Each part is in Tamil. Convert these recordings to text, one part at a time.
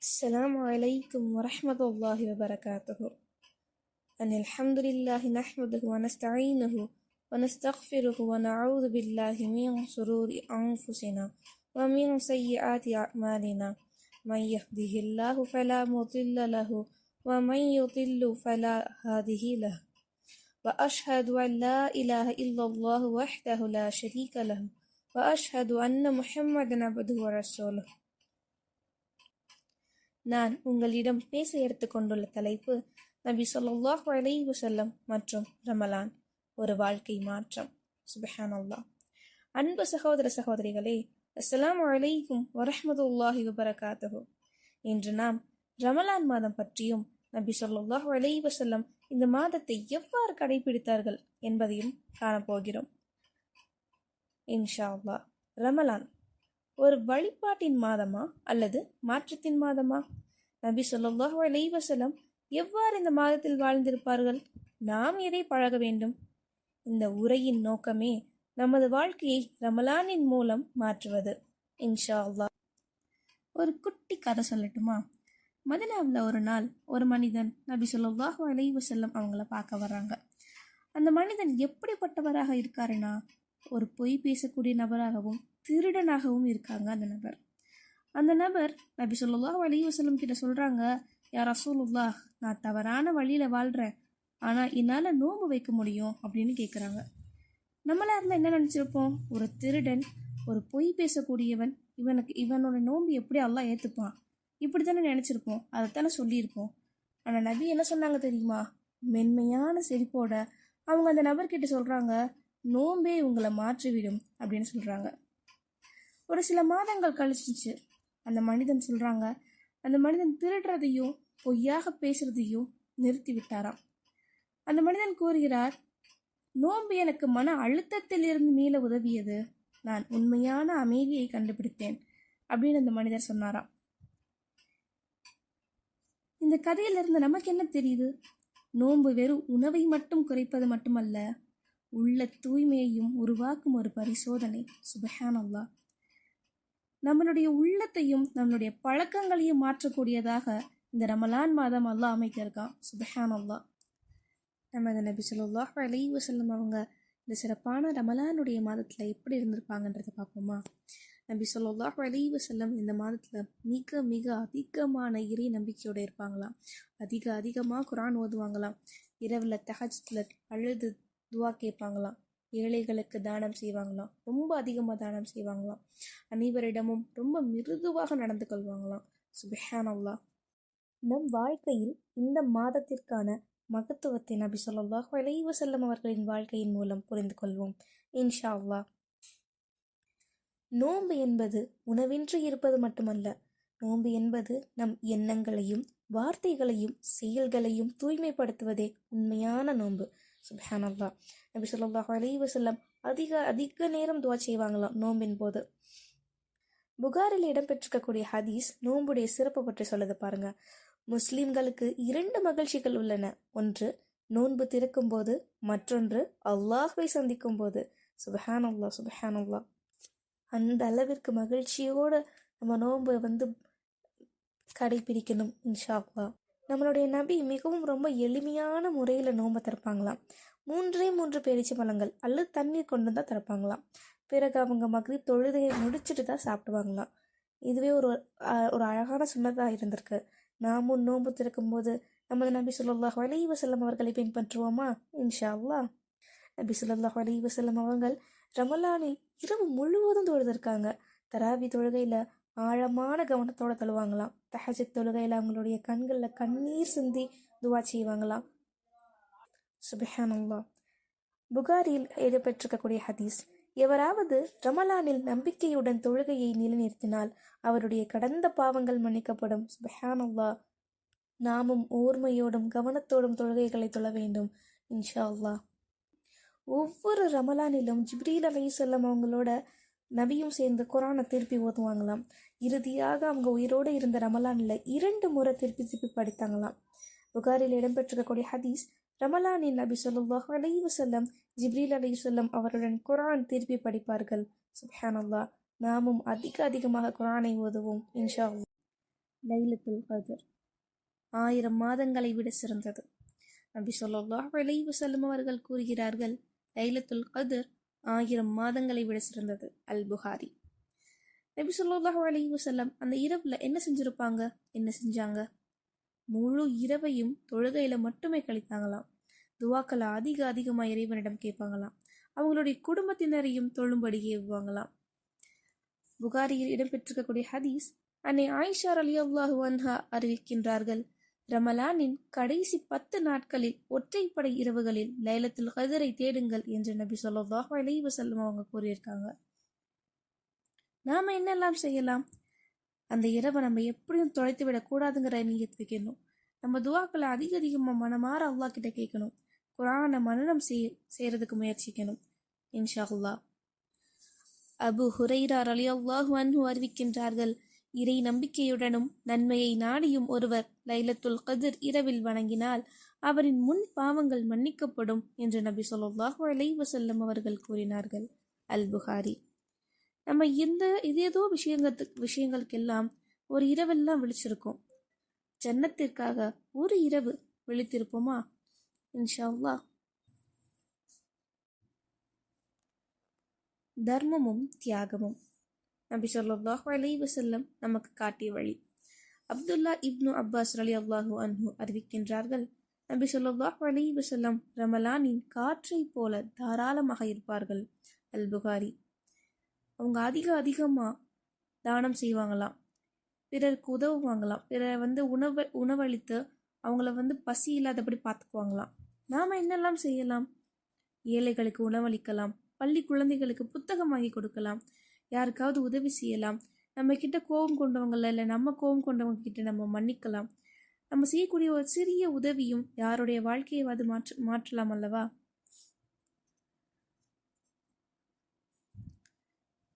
السلام عليكم ورحمة الله وبركاته. أن الحمد لله نحمده ونستعينه ونستغفره ونعوذ بالله من شرور أنفسنا ومن سيئات أعمالنا. من يهده الله فلا مضل له ومن يضل فلا هاديه له. وأشهد أن لا إله إلا الله وحده لا شريك له. وأشهد أن محمدا عبده ورسوله. நான் உங்களிடம் பேச எடுத்துக்கொண்டுள்ள தலைப்பு நபி சொல்லாஹ் அலைஹி செல்லம் மற்றும் ரமலான். ஒரு வாழ்க்கை மாற்றம். சுபஹான் அல்லாஹ் அன்பு சகோதர சகோதரிகளே அஸ்லாம் அலைக்கும் வரஹ்மத்துல்லாஹி வபரகாத்துஹு. இன்று நாம் ரமலான் மாதம் பற்றியும் நபி சொல்லாஹ் அலைஹி வஸல்லம் இந்த மாதத்தை எவ்வாறு கடைபிடித்தார்கள் என்பதையும் காணப்போகிறோம். இன்ஷா அல்லாஹ். ரமலான் ஒரு வழிபாட்டின் மாதமா அல்லது மாற்றத்தின் மாதமா? நபி ஸல்லல்லாஹு அலைஹி வஸல்லம் எவ்வாறு இந்த மாதத்தில் வாழ்ந்திருப்பார்கள்? நாம் எதை பழக வேண்டும்? இந்த உரையின் நோக்கமே நமது வாழ்க்கையை ரமலானின் மூலம் மாற்றுவது. இன்ஷா அல்லா ஒரு குட்டி கதை சொல்லட்டுமா? மதினாவில் ஒரு நாள் ஒரு மனிதன் நபி ஸல்லல்லாஹு அலைஹி வஸல்லம் அவங்கள பார்க்க வர்றாங்க. அந்த மனிதன் எப்படிப்பட்டவராக இருக்காருன்னா ஒரு பொய் பேசக்கூடிய நபராகவும் திருடனாகவும் இருக்காங்க அந்த நபர். அந்த நபர் நபி ஸல்லல்லாஹு அலைஹி வசலம் கிட்ட சொல்கிறாங்க யார் ரசூலுல்லா நான் தவறான வழியில் வாழ்கிறேன் ஆனால் என்னால் நோன்பு வைக்க முடியும் அப்படின்னு கேட்குறாங்க நம்மளாக இருந்தால் என்ன நினச்சிருப்போம்? ஒரு திருடன் ஒரு பொய் பேசக்கூடியவன் இவனுக்கு இவனோட நோன்பு எப்படி எல்லாம் ஏற்றுப்பான் இப்படி தானே நினச்சிருப்போம். அதைத்தானே சொல்லியிருப்போம். ஆனால் நபி என்ன சொன்னாங்க தெரியுமா? மென்மையான செழிப்போட அவங்க அந்த நபர்கிட்ட சொல்கிறாங்க நோன்பே உங்களை மாற்றிவிடும் அப்படின்னு சொல்கிறாங்க ஒரு சில மாதங்கள் கழிச்சிச்சு. அந்த மனிதன் சொல்றாங்க அந்த மனிதன் திருடுறதையும் பொய்யாக பேசுறதையும் நிறுத்தி விட்டாராம். அந்த மனிதன் கூறுகிறார் நோன்பு எனக்கு மன அழுத்தத்தில் இருந்து மீள உதவியது. நான் உண்மையான அமைதியை கண்டுபிடித்தேன் அப்படின்னு அந்த மனிதர் சொன்னாராம். இந்த கதையிலிருந்து நமக்கு என்ன தெரியுது? நோன்பு வெறும் உணவை மட்டும் குறைப்பது மட்டுமல்ல உள்ள தூய்மையையும் உருவாக்கும் ஒரு பரிசோதனை. சுபஹான் அல்லாஹ் நம்மளுடைய உள்ளத்தையும் நம்மளுடைய பழக்கங்களையும் மாற்றக்கூடியதாக இந்த ரமலான் மாதம் அல்லாஹ் அமைத்திருக்கான். சுபஹான் நம்ம இதை நபி ஸல்லல்லாஹு அலி வசல்லம் அவங்க இந்த சிறப்பான ரமலானுடைய மாதத்தில் எப்படி இருந்திருப்பாங்கன்றதை பார்ப்போமா? நபி ஸல்லல்லாஹு அலி வசல்லம் இந்த மாதத்தில் மிக மிக அதிகமான இறை நம்பிக்கையோடு இருப்பாங்களாம். அதிக அதிகமாக குரான் ஓதுவாங்களாம். இரவில் தகஜத்தில் அழுது துவா கேட்பாங்களாம். ஏழைகளுக்கு தானம் செய்வாங்களாம். ரொம்ப அதிகமாக தானம் செய்வாங்களாம். அனைவரிடமும் ரொம்ப மிருதுவாக நடந்து கொள்வாங்களாம். சுபஹான் அல்லாஹ் நம் வாழ்க்கையில் இந்த மாதத்திற்கான மகத்துவத்தை நபி ஸல்லல்லாஹு அலைஹி செல்லும் அவர்களின் வாழ்க்கையின் மூலம் புரிந்து கொள்வோம். இன்ஷா அல்லா நோன்பு என்பது உணவின்றி இருப்பது மட்டுமல்ல நோன்பு என்பது நம் எண்ணங்களையும் வார்த்தைகளையும் செயல்களையும் தூய்மைப்படுத்துவதே உண்மையான நோன்பு. சுப்ஹான் நபி சொல்லாஹு அலி வசல்லம் அதிக அதிக நேரம் துவா செய்வாங்களாம் நோம்பின் போது. புகாரில் இடம்பெற்றிருக்கக்கூடிய ஹதீஸ் நோன்புடைய சிறப்பு பற்றி சொல்லுது பாருங்க. முஸ்லிம்களுக்கு இரண்டு மகிழ்ச்சிகள் உள்ளன. ஒன்று நோன்பு திறக்கும் போது. மற்றொன்று அல்லாஹ்வை சந்திக்கும் போது. சுபஹான் அல்லாஹ் சுபஹான் அல்லாஹ் அந்த அளவிற்கு மகிழ்ச்சியோடு நம்ம நோன்பை வந்து கடைபிடிக்கணும் இன்ஷா அல்லா நம்மளுடைய நபி மிகவும் ரொம்ப எளிமையான முறையில் நோன்பை திறப்பாங்களாம். மூன்றே மூன்று பேரிச்சை பழங்கள் அல்லது தண்ணீர் கொண்டு தான் திறப்பாங்களாம். பிறகு அவங்க மகிழ்ச்சி தொழுதையை முடிச்சுட்டு தான் சாப்பிடுவாங்களாம். இதுவே ஒரு ஒரு அழகான சுண்ணதாக இருந்திருக்கு. நாமும் நோன்பு திறக்கும்போது நமது நபி சொல்லாஹ் அலைஹி வசல்லம் அவர்களை பின்பற்றுவோமா? இன்ஷா அல்லா நபி சொல்லாஹ் அலைஹி வசல்லம் அவர்கள் ரமலானில் இரவு முழுவதும் தொழுதிருக்காங்க. தராவி தொழுகையில் ஆழமான கவனத்தோட தொழுவாங்களாம். தஹஜத் தொழுகையில் அவங்களுடைய கண்களில் கண்ணீர் சிந்தி துவா செய்வாங்களாம். சுபஹானல்லாஹ். புகாரில் இடம்பெற்றிருக்கக்கூடிய ஹதீஸ் எவராவது ரமலானில் நம்பிக்கையுடன் தொழுகையை நிலைநிறுத்தினால் அவருடைய கடந்த பாவங்கள் மன்னிக்கப்படும். சுபஹானல்லாஹ். நாமும் ஓர்மையோடும் கவனத்தோடும் தொழுகைகளை தொழ வேண்டும் இன்ஷா அல்லா ஒவ்வொரு ரமலானிலும் ஜிப்ரீல் அலைஹிஸ்ஸலாம் அவங்களோட நபியும் சேர்ந்து குரானை திருப்பி ஓதுவாங்களாம். இறுதியாக அவங்க உயிரோடு இருந்த ரமலானில் இரண்டு முறை திருப்பி திருப்பி படித்தாங்களாம். புகாரில் இடம்பெற்றிருக்கக்கூடிய ஹதீஸ் ரமலானின் நபி சொல்லுல்லாஹ் அலைஹி வஸல்லம் ஜிப்ரீல் அலைஹிஸ்ஸலாம் அவருடன் குரான் திருப்பி படிப்பார்கள். சுஹானல்லா நாமும் அதிக அதிகமாக குரானை ஓதுவோம் இன்ஷா லைலத்துல் கதர் ஆயிரம் மாதங்களை விட சிறந்தது. நபி சொல்லுல்லாஹ் அலைஹி செல்லும் அவர்கள் கூறுகிறார்கள் லைலத்துல் கதர் ஆயிரம் மாதங்களை விட சிறந்தது. அல் புகாரி நபி ஸல்லல்லாஹு அலி வசல்லம் அந்த இரவுல என்ன செஞ்சிருப்பாங்க? என்ன செஞ்சாங்க? முழு இரவையும் தொழுகையில மட்டுமே கழித்தாங்களாம். துவாக்களை அதிக அதிகமா இறைவனிடம் கேட்பாங்களாம். அவங்களுடைய குடும்பத்தினரையும் தொழும்படி ஏவுவாங்களாம் புகாரியில் இடம்பெற்றிருக்கக்கூடிய ஹதீஸ் அன்னை ஆயிஷார் அலி அல்லாஹு அன்ஹா அறிவிக்கின்றார்கள் ரமலானின் கடைசி பத்து நாட்களில் ஒற்றைப்படை இரவுகளில் லைலத்துல் கதிரை தேடுங்கள் என்று நபி ஸல்லல்லாஹு அலைஹி வஸல்லம் அவங்க கூறியிருக்காங்க. நாம என்னெல்லாம் செய்யலாம்? அந்த இரவை நம்ம எப்படியும் தொலைத்து விடக்கூடாதுங்கிற நீயத் வைக்கணும். நம்ம துவாக்களை அதிக அதிகமாக மனமாற அல்லா கிட்ட கேட்கணும். குரானை மனநம் செய் செய்யறதுக்கு முயற்சிக்கணும் இன்ஷா அல்லா அபு ஹுரைரார் அலி அல்லாஹு அன்ஹு அறிவிக்கின்றார்கள் இறை நம்பிக்கையுடனும் நன்மையை நாடியும் ஒருவர் லைலத்துல் கதிர் இரவில் வணங்கினால் அவரின் முன் பாவங்கள் மன்னிக்கப்படும் என்று நபி சொல்லாஹு அலை வசல்லம் அவர்கள் கூறினார்கள். அல் புகாரி. நம்ம இந்த இது ஏதோ விஷயங்களுக்கு விஷயங்களுக்கெல்லாம் ஒரு இரவெல்லாம் விழிச்சிருக்கோம். ஜன்னத்திற்காக ஒரு இரவு விழித்திருப்போமா? இன்ஷா தர்மமும் தியாகமும். நபி ஸல்லல்லாஹு அலைஹி வஸல்லம் நமக்கு காட்டிய வழி அப்துல்லா இப்னு அப்பாஸ் அலி அல்லாஹு அன்ஹு அறிவிக்கின்றார்கள் நபி ஸல்லல்லாஹு அலைஹி வஸல்லம் ரமலானின் காற்றைப் போல தாராளமாக இருப்பார்கள் அல் புகாரி அவங்க அதிக அதிகமாக தானம் செய்வாங்களாம் பிறருக்கு உதவுவாங்களாம் பிறரை வந்து உணவு உணவளித்து அவங்கள வந்து பசி இல்லாதபடி பார்த்துக்குவாங்களாம் நாம் என்னெல்லாம் செய்யலாம் ஏழைகளுக்கு உணவளிக்கலாம் பள்ளி குழந்தைகளுக்கு புத்தகம் வாங்கி கொடுக்கலாம் யாருக்காவது உதவி செய்யலாம். நம்ம கிட்ட கோபம் கொண்டவங்கள இல்லை நம்ம கோபம் கொண்டவங்க கிட்ட நம்ம மன்னிக்கலாம். நம்ம செய்யக்கூடிய ஒரு சிறிய உதவியும் யாருடைய வாழ்க்கையை மாற்ற மாற்றலாம் அல்லவா?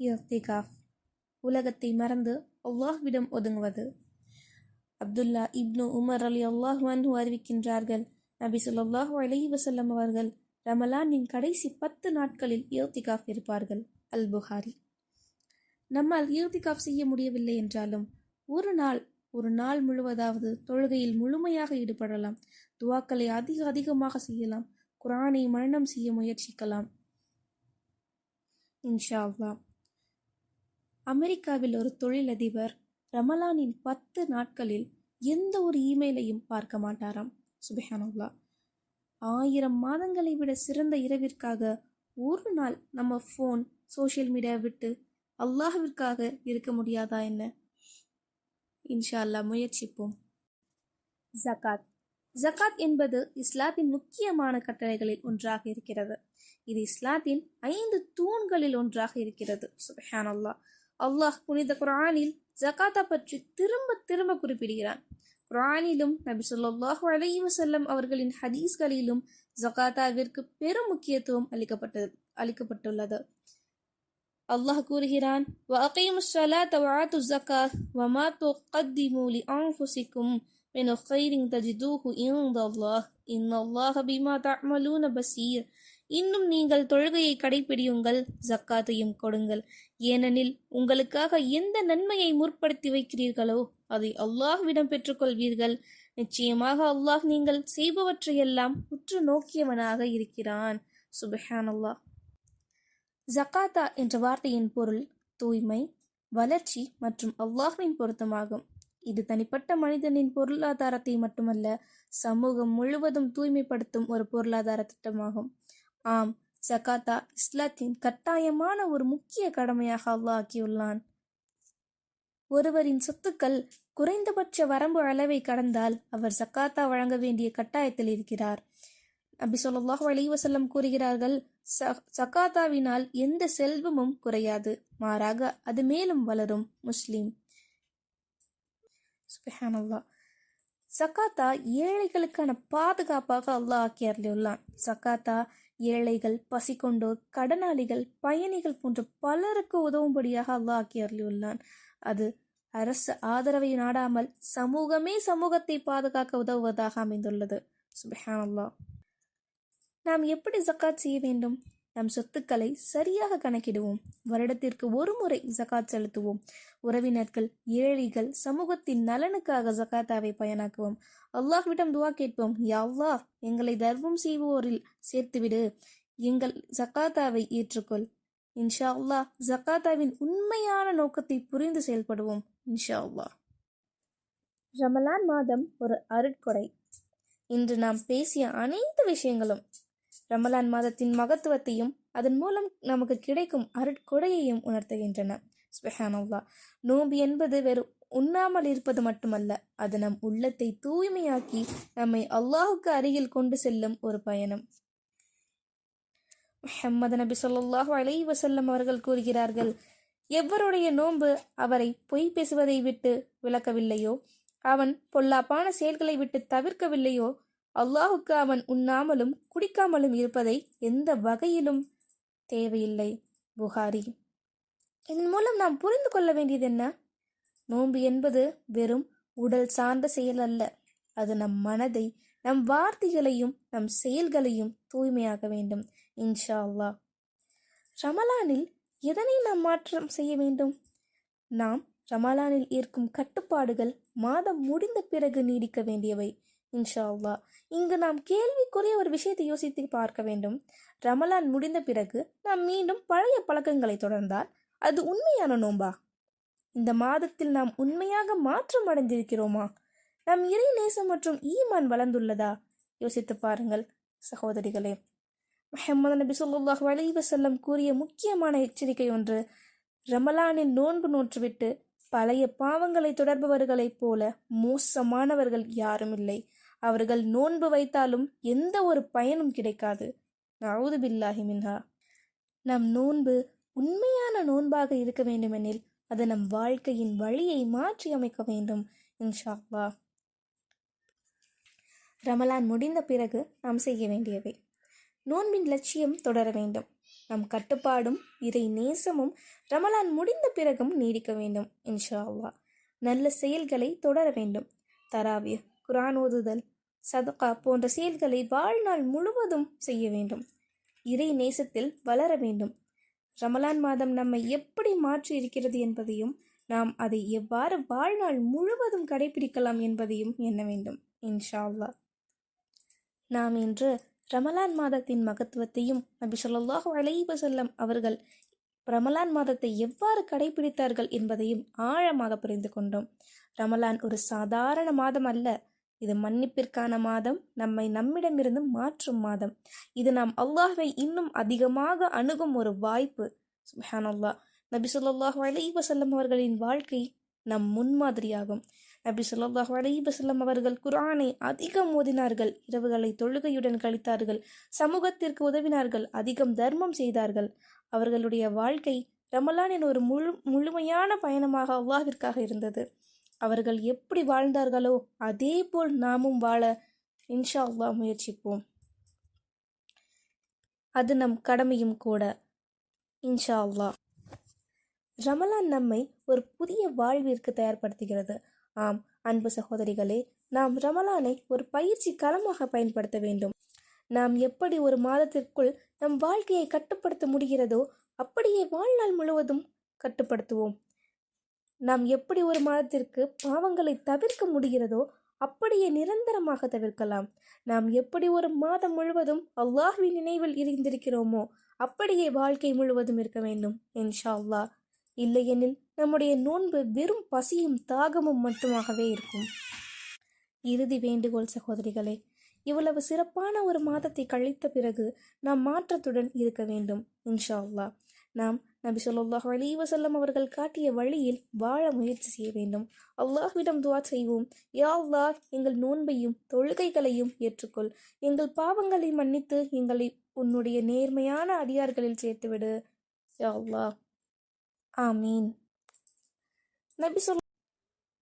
இர்திகாஃப் உலகத்தை மறந்து அல்லாஹ்விடம் ஒதுங்குவது. அப்துல்லா இப்னு உமர் அலி அல்லாஹ் அன்ஹு அறிவிக்கின்றார்கள் நபி ஸல்லல்லாஹு அலைஹி வசல்லம் அவர்கள் ரமலானின் கடைசி பத்து நாட்களில் இர்திகாஃப் இருப்பார்கள். அல் புகாரி. நம்மால் இர்திகாஃப் செய்ய முடியவில்லை என்றாலும் ஒரு நாள் ஒரு நாள் முழுவதாவது தொழுகையில் முழுமையாக ஈடுபடலாம். துவாக்களை அதிக அதிகமாக செய்யலாம். குரானை மரணம் செய்ய முயற்சிக்கலாம். இன்ஷா அமெரிக்காவில் ஒரு தொழிலதிபர் ரமலானின் பத்து நாட்களில் எந்த ஒரு இமெயிலையும் பார்க்க மாட்டாராம். சுபஹானுல்லா ஆயிரம் மாதங்களை விட சிறந்த இரவிற்காக ஒரு நாள் நம்ம ஃபோன் சோஷியல் மீடியா விட்டு அல்லாஹிற்காக இருக்க முடியாதா என்ன? இன்ஷா அல்லாஹ் முயற்சிப்போம். ஜகாத் ஜகாத் என்பது இஸ்லாத்தின் முக்கியமான கட்டளைகளில் ஒன்றாக இருக்கிறது. இது இஸ்லாத்தின் ஐந்து தூண்களில் ஒன்றாக இருக்கிறது. சுபஹான் அல்லாஹ் அல்லாஹ் புனித குரானில் ஜகாத்தா பற்றி திரும்ப திரும்ப குறிப்பிடுகிறான். குரானிலும் நபி சொல்லாஹு அலைஹி வசல்லம் அவர்களின் ஹதீஸ்களிலும் ஜகாத்தாவிற்கு பெரும் முக்கியத்துவம் அளிக்கப்பட்டது அளிக்கப்பட்டுள்ளது. அல்லாஹ் கூறுகிறான் வ அகீமு ஸலாத வ ஆத்து ஸகாத் வ மா துகத்திமு லி அன்ஃபுஸிக்கும் மின் கைரிங் தஜிதூஹு இன்தல்லாஹ் இன்னல்லாஹ பிமா தஅமலூன பஸீர். இன்னும் நீங்கள் தொழுகையை கடைபிடியுங்கள் ஜக்காத்தையும் கொடுங்கள். ஏனெனில் உங்களுக்காக எந்த நன்மையை முற்படுத்தி வைக்கிறீர்களோ அதை அல்லாஹ்விடம் பெற்றுக்கொள்வீர்கள். நிச்சயமாக அல்லாஹ் நீங்கள் செய்பவற்றையெல்லாம் உற்று நோக்கியவனாக இருக்கிறான். சுபஹான் அல்லாஹ் ஜக்காத்தா என்ற வார்த்தையின் பொருள் தூய்மை வளர்ச்சி மற்றும் அல்லாஹ்வின் பொருத்தமாகும். இது தனிப்பட்ட மனிதனின் பொருளாதாரத்தை மட்டுமல்ல சமூகம் முழுவதும் தூய்மைப்படுத்தும் ஒரு பொருளாதார திட்டமாகும். ஆம் ஜகாத்தா இஸ்லாத்தின் கட்டாயமான ஒரு முக்கிய கடமையாக அல்லாஹ் ஆக்கியுள்ளான். ஒருவரின் சொத்துக்கள் குறைந்தபட்ச வரம்பு அளவை கடந்தால் அவர் ஜக்காத்தா வழங்க வேண்டிய கட்டாயத்தில் இருக்கிறார். நபி சொல்லாஹு அலைஹி வஸல்லம் கூறுகிறார்கள் சக்காத்தாவினால் எந்த செல்வமும் குறையாது மாறாக அது மேலும் வளரும். முஸ்லீம். சுபஹானல்லா சக்காத்தா ஏழைகளுக்கான பாதுகாப்பாக அல்லாஹ் ஆக்கி அருளியுள்ளான் சக்காத்தா ஏழைகள் பசிக்கொண்டோர் கடனாளிகள் பயணிகள் போன்ற பலருக்கு உதவும்படியாக அல்லாஹ் ஆக்கி அருளியுள்ளான் அது அரசு ஆதரவை நாடாமல் சமூகமே சமூகத்தை பாதுகாக்க உதவுவதாக அமைந்துள்ளது. சுபஹான் அல்லாஹ் நாம் எப்படி ஜக்காத் செய்ய வேண்டும்? நம் சொத்துக்களை சரியாக கணக்கிடுவோம். வருடத்திற்கு ஒரு முறை ஜகாத் செலுத்துவோம். உறவினர்கள் ஏழைகள் சமூகத்தின் நலனுக்காக ஜகாத்தாவை பயனாக்குவோம். அல்லாஹ்விடம் துவா கேட்போம். யாவ்லா எங்களை தர்மம் செய்வோரில் சேர்த்துவிடு. எங்கள் ஜகாத்தாவை ஏற்றுக்கொள். இன்ஷா அல்லா ஜகாத்தாவின் உண்மையான நோக்கத்தை புரிந்து செயல்படுவோம். இன்ஷா அல்லா ரமலான் மாதம் ஒரு அருட்கொடை. இன்று நாம் பேசிய அனைத்து விஷயங்களும் ரமலான் மாதத்தின் மகத்துவத்தையும் அதன் மூலம் நமக்கு கிடைக்கும் அருட்கொடையையும் உணர்த்துகின்றன. சுபஹானல்லா நோம்பு என்பது வெறும் உண்ணாமல் இருப்பது மட்டுமல்ல அது நம் உள்ளத்தை தூய்மையாக்கி நம்மை அல்லாஹுக்கு அருகில் கொண்டு செல்லும் ஒரு பயணம். முஹம்மது நபி சொல்லாஹு அலை வசல்லம் அவர்கள் கூறுகிறார்கள் எவருடைய நோன்பு அவரை பொய் பேசுவதை விட்டு விளக்கவில்லையோ அவன் பொல்லாப்பான செயல்களை விட்டு தவிர்க்கவில்லையோ? அல்லாஹுக்கு அவன் உண்ணாமலும் குடிக்காமலும் இருப்பதை எந்த வகையிலும் தேவையில்லை. புகாரி. இதன் மூலம் நாம் புரிந்து கொள்ள வேண்டியது என்ன? நோன்பு என்பது வெறும் உடல் சார்ந்த செயல் அல்ல. அது நம் மனதை நம் வார்த்தைகளையும் நம் செயல்களையும் தூய்மையாக வேண்டும் இன்ஷா அல்லா ரமலானில் எதனை நாம் மாற்றம் செய்ய வேண்டும்? நாம் ரமலானில் இருக்கும் கட்டுப்பாடுகள் மாதம் முடிந்த பிறகு நீடிக்க வேண்டியவை. இன்ஷா அல்லா இங்கு நாம் கேள்விக்குரிய ஒரு விஷயத்தை யோசித்து பார்க்க வேண்டும். ரமலான் முடிந்த பிறகு நாம் மீண்டும் பழைய பழக்கங்களை தொடர்ந்தால் அது உண்மையான நோம்பா இந்த மாதத்தில் நாம் உண்மையாக மாற்றம் அடைந்திருக்கிறோமா? நம் இறை நேசம் மற்றும் ஈமான் வளர்ந்துள்ளதா? யோசித்து பாருங்கள் சகோதரிகளே. முஹம்மது நபி சொல்லாஹ் வலைவசல்லம் கூறிய முக்கியமான எச்சரிக்கை ஒன்று ரமலானின் நோன்பு நோற்றுவிட்டு பழைய பாவங்களை தொடர்பவர்களைப் போல மோசமானவர்கள் யாரும் இல்லை. அவர்கள் நோன்பு வைத்தாலும் எந்த ஒரு பயனும் கிடைக்காது. நவுது பில்லாஹி மின்ஹா. நம் நோன்பு உண்மையான நோன்பாக இருக்க வேண்டுமெனில் அது நம் வாழ்க்கையின் வழியை மாற்றி அமைக்க வேண்டும் இன்ஷா ரமலான் முடிந்த பிறகு நாம் செய்ய வேண்டியவை. நோன்பின் லட்சியம் தொடர வேண்டும். நம் கட்டுப்பாடும் இறை நேசமும் ரமலான் முடிந்த பிறகும் நீடிக்க வேண்டும் இன்ஷா அல்லா நல்ல செயல்களை தொடர வேண்டும். தராவிய குரான் ஓதுதல் சதுகா போன்ற செயல்களை வாழ்நாள் முழுவதும் செய்ய வேண்டும். இறை நேசத்தில் வளர வேண்டும். ரமலான் மாதம் நம்மை எப்படி மாற்றி இருக்கிறது என்பதையும் நாம் அதை எவ்வாறு வாழ்நாள் முழுவதும் கடைபிடிக்கலாம் என்பதையும் எண்ண வேண்டும் இன்ஷா அல்லா நாம் இன்று ரமலான் மாதத்தின் மகத்துவத்தையும் நபி சொல்லாஹு அலைவசல்லம் அவர்கள் ரமலான் மாதத்தை எவ்வாறு கடைபிடித்தார்கள் என்பதையும் ஆழமாக புரிந்து கொண்டோம். ரமலான் ஒரு சாதாரண மாதம் அல்ல இது மன்னிப்பிற்கான மாதம் நம்மை நம்மிடமிருந்து மாற்றும் மாதம். இது நாம் அல்லாஹை இன்னும் அதிகமாக அணுகும் ஒரு வாய்ப்பு. சுஹானல்லா நபி சொல்லாஹு அலை வசல்லம் அவர்களின் வாழ்க்கை நம் முன்மாதிரியாகும். நபி சொல்லாஹு அலை வசல்லம் அவர்கள் குரானை அதிகம் ஓதினார்கள் இரவுகளை தொழுகையுடன் கழித்தார்கள் சமூகத்திற்கு உதவினார்கள் அதிகம் தர்மம் செய்தார்கள். அவர்களுடைய வாழ்க்கை ரமலானின் ஒரு முழு முழுமையான பயணமாக அல்லாஹிற்காக இருந்தது. அவர்கள் எப்படி வாழ்ந்தார்களோ அதே போல் நாமும் வாழ இன்ஷா அல்லா முயற்சிப்போம். அது நம் கடமையும் கூட இன்ஷா அல்லா ரமலான் நம்மை ஒரு புதிய வாழ்விற்கு தயார்படுத்துகிறது. ஆம் அன்பு சகோதரிகளே நாம் ரமலானை ஒரு பயிற்சி களமாக பயன்படுத்த வேண்டும். நாம் எப்படி ஒரு மாதத்திற்குள் நம் வாழ்க்கையை கட்டுப்படுத்த முடிகிறதோ அப்படியே வாழ்நாள் முழுவதும் கட்டுப்படுத்துவோம். நாம் எப்படி ஒரு மாதத்திற்கு பாவங்களை தவிர்க்க முடிகிறதோ அப்படியே நிரந்தரமாக தவிர்க்கலாம். நாம் எப்படி ஒரு மாதம் முழுவதும் அல்லாஹ்வின் நினைவில் இருந்திருக்கிறோமோ அப்படியே வாழ்க்கை முழுவதும் இருக்க வேண்டும் இன்ஷா இல்லையெனில் நம்முடைய நோன்பு வெறும் பசியும் தாகமும் மட்டுமாகவே இருக்கும். இறுதி வேண்டுகோள் சகோதரிகளே இவ்வளவு சிறப்பான ஒரு மாதத்தை கழித்த பிறகு நாம் மாற்றத்துடன் இருக்க வேண்டும் இன்ஷா அல்லா நாம் நபி சொல்லாஹ் அலி வசல்லம் அவர்கள் காட்டிய வழியில் வாழ முயற்சி செய்ய வேண்டும் அல்லாஹ்விடம் துவா செய்வோம் யா அல்லாஹ் எங்கள் நோன்பையும் தொழுகைகளையும் ஏற்றுக்கொள் எங்கள் பாவங்களை மன்னித்து எங்களை உன்னுடைய நேர்மையான அடியார்களில் சேர்த்துவிடு யா அல்லாஹ் ஆமீன் நபி சொல்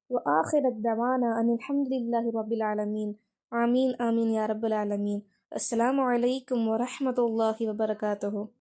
وآخر الدعوانا أن الحمد لله رب العالمين آمين آمين يا رب العالمين السلام عليكم ورحمة الله وبركاته